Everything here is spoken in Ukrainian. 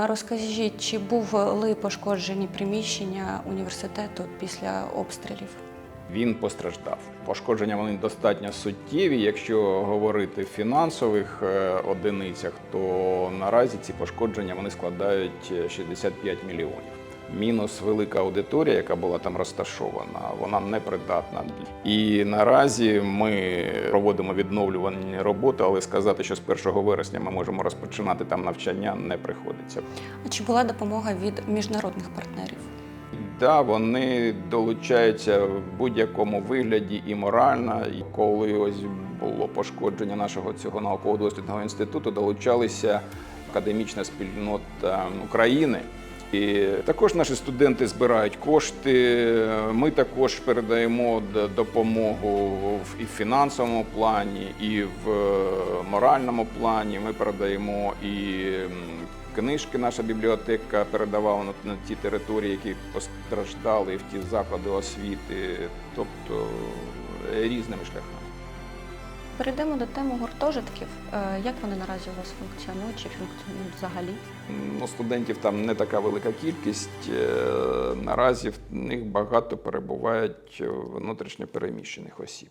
Розкажіть, чи були пошкоджені приміщення університету після обстрілів? Він постраждав. Пошкодження вони достатньо суттєві. Якщо говорити в фінансових е, одиницях, то наразі ці пошкодження вони складають е, 65 мільйонів. Мінус велика аудиторія, яка була там розташована, вона непридатна. І наразі ми проводимо відновлювані роботи, але сказати, що з 1 вересня ми можемо розпочинати там навчання, не приходиться. А чи була допомога від міжнародних партнерів? Да, вони долучаються в будь-якому вигляді і морально. І коли ось було пошкодження нашого цього науково-дослідного інституту, долучалися академічна спільнота України. І також наші студенти збирають кошти. Ми також передаємо допомогу в і в фінансовому плані, і в е, моральному плані. Ми передаємо і книжки. Наша бібліотека передавала на, ті території, які постраждали, в ті заклади освіти, тобто е, різними шляхами. Перейдемо до теми гуртожитків. Е, Як вони наразі у вас функціонують чи функціонують взагалі? Ну, студентів там не така велика кількість. Е, Наразі в них багато перебувають внутрішньо переміщених осіб.